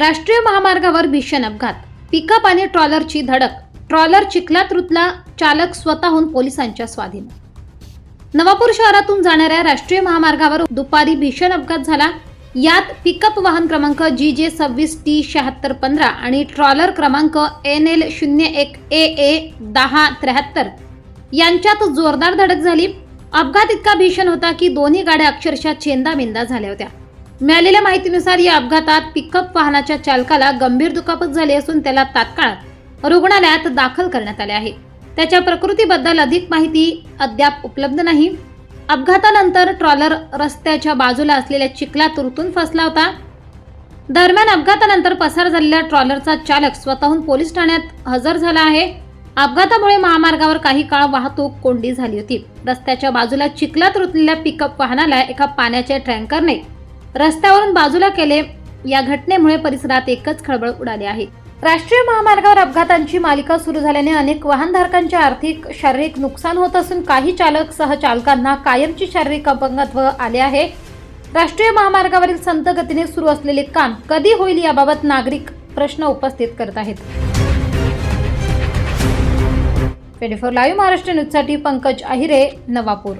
राष्ट्रीय महामार्गावर भीषण अपघात. पिकअप आणि ट्रॉलरची धडक. ट्रॉलर चिखलात रुतला चालक स्वतःहून पोलिसांच्या स्वाधीन. नवापूर शहरातून जाणाऱ्या राष्ट्रीय महामार्गावर दुपारी भीषण अपघात झाला. यात पिकअप वाहन क्रमांक जी जे सव्वीस टी शहात्तर पंधरा आणि ट्रॉलर क्रमांक एन एल शून्य एक ए ए दहा त्र्याहत्तर यांच्यात जोरदार धडक झाली. अपघात इतका भीषण होता की दोन्ही गाड्या अक्षरशः चेंदामेंदा झाल्या होत्या. मिळालेल्या माहितीनुसार या अपघातात पिकअप वाहनाच्या चालकाला गंभीर दुखापत झाली असून त्याला तात्काळ रुग्णालयात दाखल करण्यात आले आहे. त्याच्या प्रकृतीबद्दल अधिक माहिती अद्याप उपलब्ध नाही. अपघातानंतर ट्रॉलर रस्त्याच्या बाजूला असलेल्या चिखलात तुरतून फसला होता. दरम्यान अपघातानंतर पसार झालेल्या ट्रॉलरचा चालक स्वतःहून पोलीस ठाण्यात हजर झाला आहे. अपघातामुळे महामार्गावर काही काळ वाहतूक कोंडी झाली होती. रस्त्याच्या बाजूला चिखलात रुतलेल्या पिकअप वाहनाला एका पाण्याच्या टँकरने रस्त्यावरून बाजूला केले. या घटनेमुळे परिसरात एकच खळबळ उडाली आहे. राष्ट्रीय महामार्गावर अपघातांची मालिका सुरू झाल्याने अनेक वाहनधारकांचे आर्थिक शारीरिक नुकसान होत असून काही चालक सह चालकांना कायमची शारीरिक अपंगत्व आले आहे. राष्ट्रीय महामार्गावरील संत गतीने सुरू असलेले काम कधी होईल याबाबत नागरिक प्रश्न उपस्थित करत आहेत. ट्वेंटी फोर लाईव्ह महाराष्ट्र न्यूजसाठी पंकज अहिरे नवापूर.